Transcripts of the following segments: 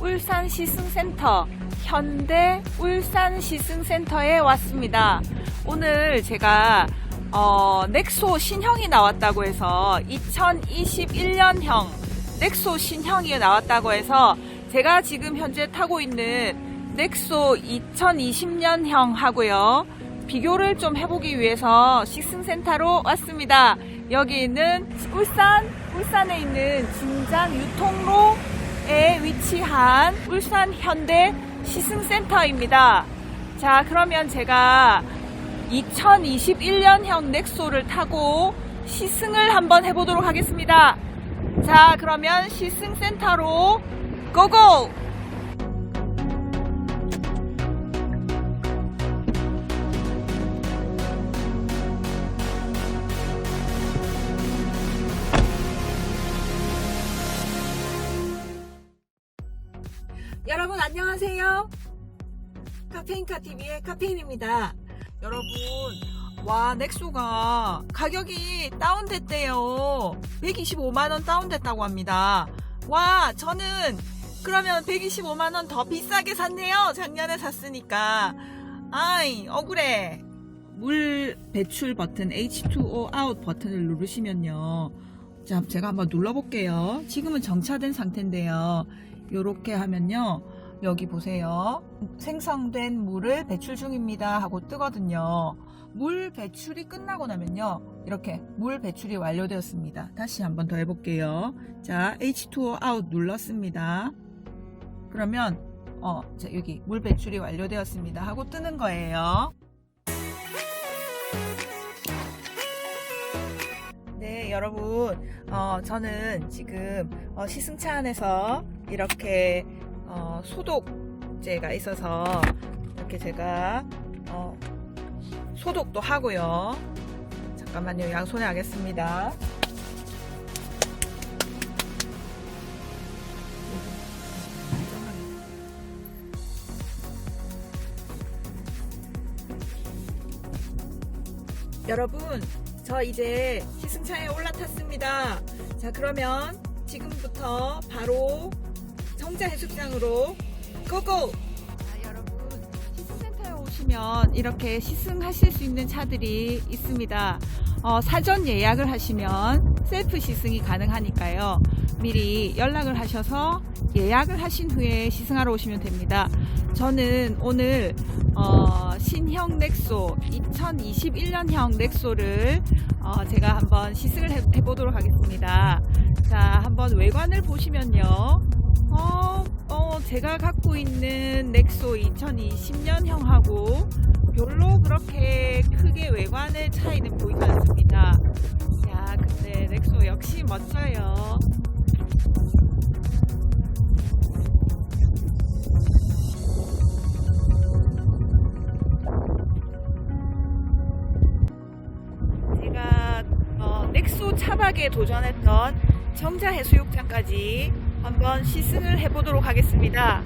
울산 시승센터 현대 울산 시승센터에 왔습니다. 오늘 제가 어, 넥소 신형이 나왔다고 해서 2021년형 넥소 신형이 나왔다고 해서 제가 지금 현재 타고 있는 넥소 2020년형 하고요. 비교를 좀 해보기 위해서 시승센터로 왔습니다. 여기는 울산, 울산에 있는 진장 유통로 에 위치한 울산 현대 시승센터입니다. 자, 그러면 제가 2021년형 넥소를 타고 시승을 한번 해보도록 하겠습니다. 자, 그러면 시승센터로 고고! 안녕하세요. 카페인카 TV의 카페인입니다. 여러분, 와 넥소가 가격이 다운됐대요. 125만 원 다운됐다고 합니다. 와 저는 그러면 125만 원 더 비싸게 샀네요. 작년에 샀으니까. 아이 억울해. 물 배출 버튼 H2O 아웃 버튼을 누르시면요. 자, 제가 한번 눌러볼게요. 지금은 정차된 상태인데요. 이렇게 하면요. 여기 보세요. 생성된 물을 배출 중입니다 하고 뜨거든요. 물 배출이 끝나고 나면요. 이렇게 물 배출이 완료되었습니다. 다시 한번 더 해볼게요. 자, H2O 아웃 눌렀습니다. 그러면 어, 자, 여기 물 배출이 완료되었습니다 하고 뜨는 거예요. 네, 여러분, 어, 저는 지금 어, 시승차 안에서 이렇게 어, 소독제가 있어서 이렇게 제가 어, 소독도 하고요. 잠깐만요, 양손에 하겠습니다. 여러분, 저 이제 시승차에 올라탔습니다. 자, 그러면 지금부터 바로 정자 해수욕장으로 고고! 자, 여러분, 시승센터에 오시면 이렇게 시승하실 수 있는 차들이 있습니다. 어, 사전 예약을 하시면 셀프 시승이 가능하니까요. 미리 연락을 하셔서 예약을 하신 후에 시승하러 오시면 됩니다. 저는 오늘 어, 신형 넥소 2021년형 넥소를 어, 제가 한번 시승을 해, 해보도록 하겠습니다. 자, 한번 외관을 보시면요. 어, 어, 제가 갖고 있는 넥소 2020년형하고 별로 그렇게 크게 외관의 차이는 보이지 않습니다. 야, 근데 넥소 역시 멋져요. 제가 어, 넥소 차박에 도전했던 정자 해수욕장까지 한번 시승을 해보도록 하겠습니다.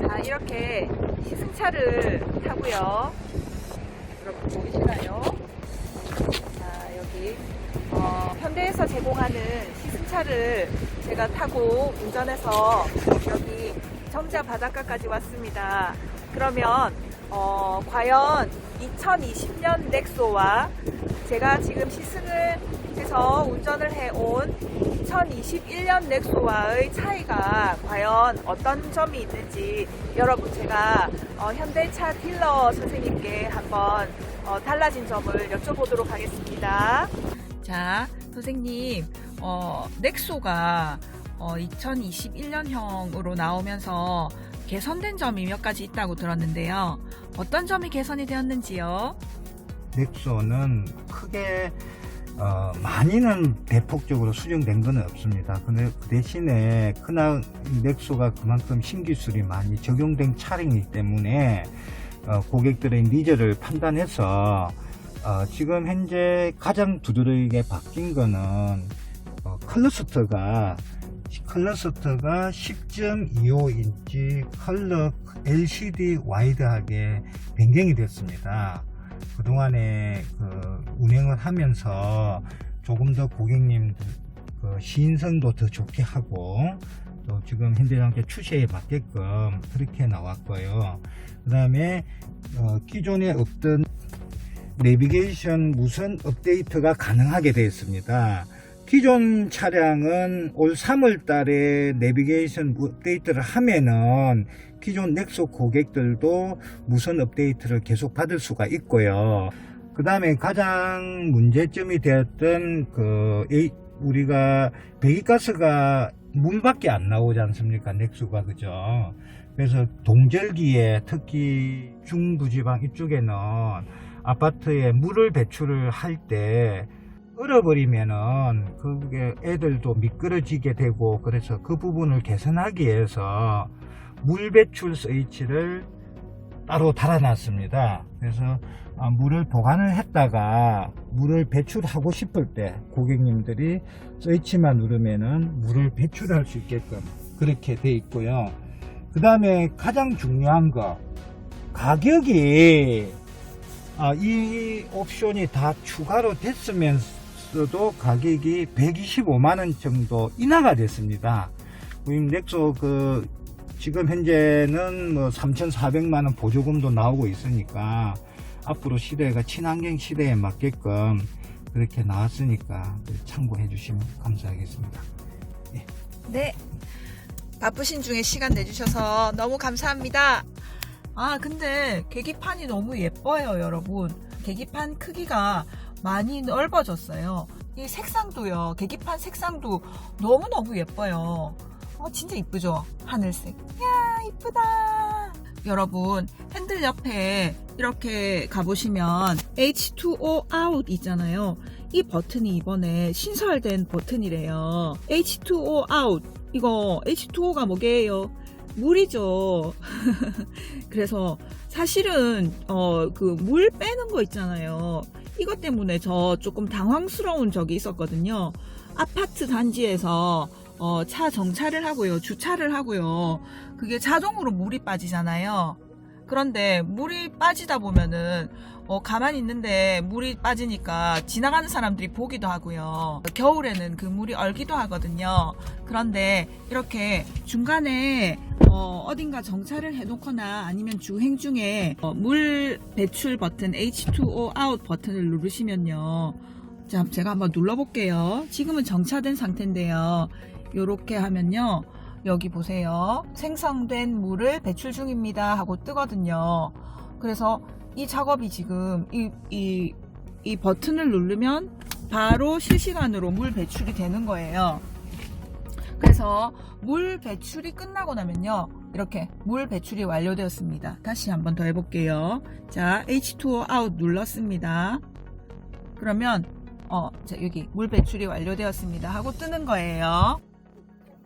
자, 이렇게 시승차를 타고요. 여러분 보이시나요? 자, 여기 어, 현대에서 제공하는 시승차를 제가 타고 운전해서 여기 정자 바닷가까지 왔습니다. 그러면 어, 과연 2020년 넥소와 제가 지금 시승을 해서 운전을 해온 2021년 넥소와의 차이가 과연 어떤 점이 있는지 여러분 제가 어, 현대차 딜러 선생님께 한번 어, 달라진 점을 여쭤보도록 하겠습니다. 자, 선생님, 어, 넥소가 어, 2021년형으로 나오면서 개선된 점이 몇 가지 있다고 들었는데요. 어떤 점이 개선이 되었는지요? 넥소는 크게 어, 많이는 대폭적으로 수정된 건 없습니다. 근데 그 대신에 그날 넥소가 그만큼 신기술이 많이 적용된 차량이기 때문에 어, 고객들의 니즈를 판단해서 어, 지금 현재 가장 두드러지게 바뀐 거는 어, 클러스터가 클러스터가 10.25인치 컬러 LCD 와이드하게 변경이 됐습니다. 그동안에 그 운행을 하면서 조금 더 고객님 그 시인성도 더 좋게 하고 또 지금 단계 추세에 맞게끔 그렇게 나왔고요. 그 다음에 어, 기존에 없던 내비게이션 무선 업데이트가 가능하게 되었습니다. 기존 차량은 올 3월 달에 내비게이션 업데이트를 하면은 기존 넥소 고객들도 무선 업데이트를 계속 받을 수가 있고요. 그 다음에 가장 문제점이 되었던 그 우리가 배기가스가 물밖에 안 나오지 않습니까? 넥소가 그죠? 그래서 동절기에 특히 중부지방 이쪽에는 아파트에 물을 배출을 할 때 얼어버리면은 그게 애들도 미끄러지게 되고 그래서 그 부분을 개선하기 위해서 물 배출 스위치를 따로 달아놨습니다. 그래서 아, 물을 보관을 했다가 물을 배출하고 싶을 때 고객님들이 스위치만 누르면은 물을 배출할 수 있게끔 그렇게 돼 있고요. 그 다음에 가장 중요한 거 가격이 아, 이 옵션이 다 추가로 됐으면서도 가격이 125만 원 정도 인하가 됐습니다. 우리 넥소 그 지금 현재는 뭐 3,400만 원 보조금도 나오고 있으니까 앞으로 시대가 친환경 시대에 맞게끔 그렇게 나왔으니까 참고해 주시면 감사하겠습니다. 네. 바쁘신 중에 시간 내주셔서 너무 감사합니다. 아, 근데 계기판이 너무 예뻐요, 여러분. 계기판 크기가 많이 넓어졌어요. 이 색상도요, 계기판 색상도 너무너무 예뻐요. 어, 진짜 이쁘죠? 하늘색. 이야, 이쁘다. 여러분, 핸들 옆에 이렇게 가보시면 H2O out 있잖아요. 이 버튼이 이번에 신설된 버튼이래요. H2O out. 이거 H2O가 뭐게요? 물이죠. 그래서 사실은 어 그 물 빼는 거 있잖아요. 이것 때문에 저 조금 당황스러운 적이 있었거든요. 아파트 단지에서 어, 차 정차를 하고요. 주차를 하고요. 그게 자동으로 물이 빠지잖아요. 그런데 물이 빠지다 보면은 어, 가만히 있는데 물이 빠지니까 지나가는 사람들이 보기도 하고요. 겨울에는 그 물이 얼기도 하거든요. 그런데 이렇게 중간에 어, 어딘가 정차를 해놓거나 아니면 주행 중에 어, 물 배출 버튼 H2O out 버튼을 누르시면요. 자, 제가 한번 눌러볼게요. 지금은 정차된 상태인데요. 이렇게 하면요. 여기 보세요. 생성된 물을 배출 중입니다. 하고 뜨거든요. 그래서 이 작업이 지금 이, 이, 이 버튼을 누르면 바로 실시간으로 물 배출이 되는 거예요. 그래서 물 배출이 끝나고 나면요. 이렇게 물 배출이 완료되었습니다. 다시 한번 더 해볼게요. 자, H2O out 눌렀습니다. 그러면 어, 자, 여기 물 배출이 완료되었습니다. 하고 뜨는 거예요.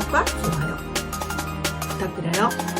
구독과 좋아요 부탁드려요.